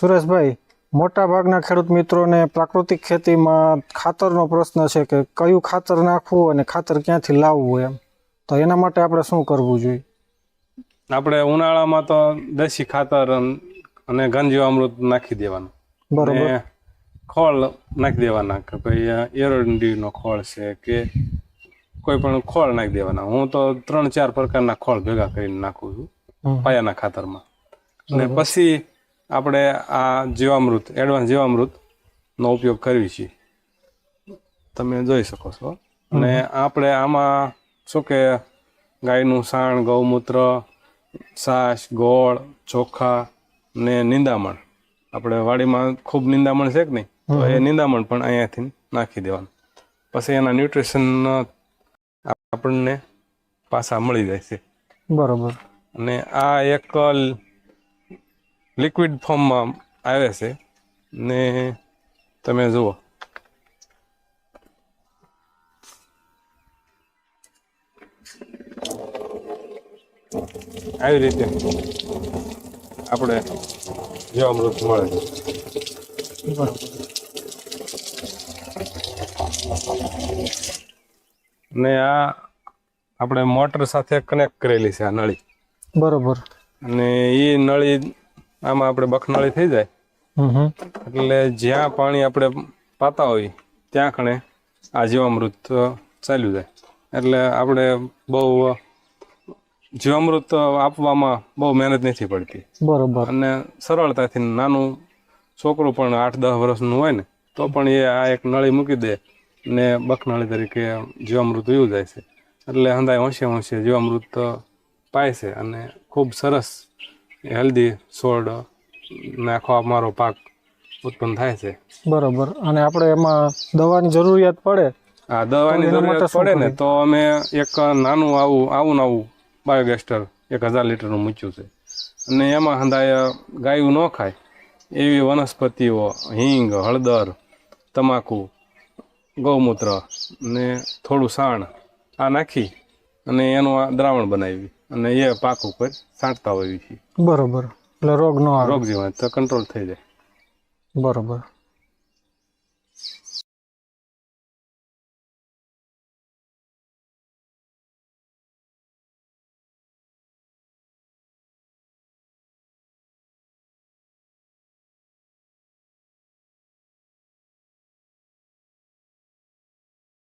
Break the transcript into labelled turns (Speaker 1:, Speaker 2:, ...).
Speaker 1: સુરેશભાઈ મોટા ભાગના ખેડૂત મિત્રોને પ્રાકૃતિક ખેતીમાં ખાતરનો પ્રશ્ન છે કે કયું ખાતર નાખવું અને ખાતર ક્યાંથી લાવવું એમ. તો એના માટે આપણે શું કરવું જોઈએ?
Speaker 2: આપણે ઉનાળામાં તો દેશી ખાતર અન- ઘનજીવામૃત નાખી દેવાનું.
Speaker 1: બરોબર.
Speaker 2: ખોળ નાખી દેવાના કે ભાઈ એરોડીનો ખોળ છે કે કોઈ પણ ખોળ નાખી દેવાના. હું તો ત્રણ ચાર પ્રકારના ખોળ ભેગા કરીને નાખું છું. પાયાના ખાતરમાં. અને પછી આપણે આ જીવામૃત એડવાન્સ જીવામૃતનો ઉપયોગ કરીએ છીએ તમે જોઈ શકો છો. અને આપણે આમાં શું કે ગાયનું સાણ ગૌમૂત્ર છાશ ગોળ ચોખા ને નિંદામણ. આપણે વાડીમાં ખૂબ નિંદામણ છે કે નહીં? તો એ નિંદામણ પણ અહીંયાથી નાખી દેવાનું. પછી એના ન્યુટ્રિશન આપણને પાછા મળી જાય છે.
Speaker 1: બરોબર.
Speaker 2: અને આ એક લિક્વિડ ફોર્મમાં આવે છે. ને તમે જુઓ. આવી રીતે આપણે જીવામૃત મળે છે. ને આ આપણે મોટર સાથે કનેક્ટ કરેલી છે આ નળી.
Speaker 1: બરોબર.
Speaker 2: અને એ નળી આમાં આપણે બખનાળી થઈ જાય. એટલે જ્યાં પાણી આપણે પાતા હોય ત્યાં કણે આ જીવામૃત ચાલ્યું જાય. એટલે આપણે બહુ જીવામૃત આપવામાં બહુ મહેનત નથી પડતી.
Speaker 1: બરોબર.
Speaker 2: અને સરળતાથી નાનું છોકરું પણ આઠ દસ વર્ષનું હોય ને તો પણ એ આ એક નળી મૂકી દે ને બખનાળી તરીકે જીવામૃત વયું જાય છે. એટલે હંધાય હોંશે હોંશે જીવામૃત પાય છે અને ખૂબ સરસ હેલ્ધી છોડ નાખો અમારો પાક ઉત્પન્ન થાય છે.
Speaker 1: બરોબર. અને આપણે એમાં દવાની જરૂરિયાત પડે?
Speaker 2: હા દવાની જરૂરિયાત પડે ને તો અમે એક નાનું આવું આવું નવું બાયોગેસ્ટર એક હજાર લીટરનું મૂક્યું છે. અને એમાં હંધાય ગાયું ન ખાય. એવી વનસ્પતિઓ હિંગ હળદર તમાકુ ગૌમૂત્ર ને થોડું સાણ આ નાખી અને એનું આ દ્રાવણ બનાવી. અને એ પાક ઉપર છાંટતા હોઈએ છીએ.
Speaker 1: બરોબર. એટલે રોગ ન આવે.
Speaker 2: રોગ જીવાત કંટ્રોલ થઈ જાય.
Speaker 1: બરોબર.